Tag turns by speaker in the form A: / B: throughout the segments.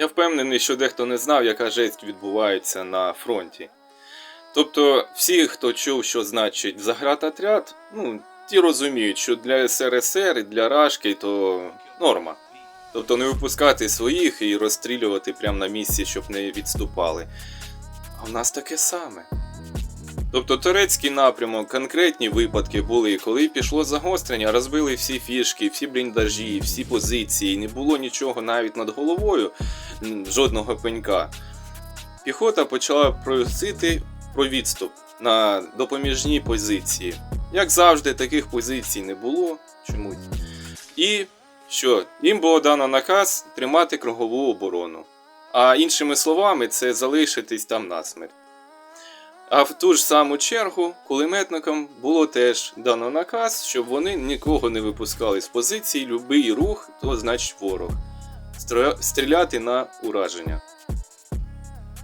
A: Я впевнений, що дехто не знав, яка жесть відбувається на фронті. Тобто, всі, хто чув, що значить загратотряд, ну, ті розуміють, що для СРСР і для Рашки то норма. Тобто не випускати своїх і розстрілювати прямо на місці, щоб не відступали. А в нас таке саме. Тобто турецький напрямок, конкретні випадки були, коли пішло загострення, розбили всі фішки, всі бліндажі, всі позиції, не було нічого навіть над головою, жодного пенька. Піхота почала просити про відступ на допоміжні позиції. Як завжди, таких позицій не було чомусь. І що? Їм було дано наказ тримати кругову оборону. А іншими словами, це залишитись там насмерть. А в ту ж саму чергу кулеметникам було теж дано наказ, щоб вони нікого не випускали з позицій, любий рух, то значить ворог. Стріляти на ураження.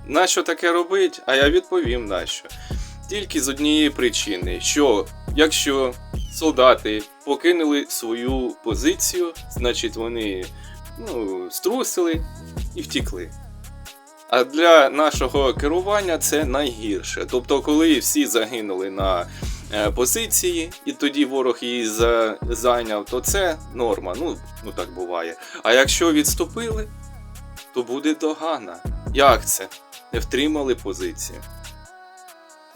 A: Нащо таке робить? А я відповім нащо. Тільки з однієї причини, що якщо солдати покинули свою позицію, значить вони ну, струсили і втікли. А для нашого керування це найгірше. Тобто, коли всі загинули на позиції, і тоді ворог її за, зайняв, то це норма. Ну, ну так буває. А якщо відступили, то буде догана. Як це? Не втримали позицію.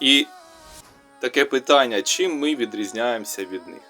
A: І таке питання: чим ми відрізняємося від них?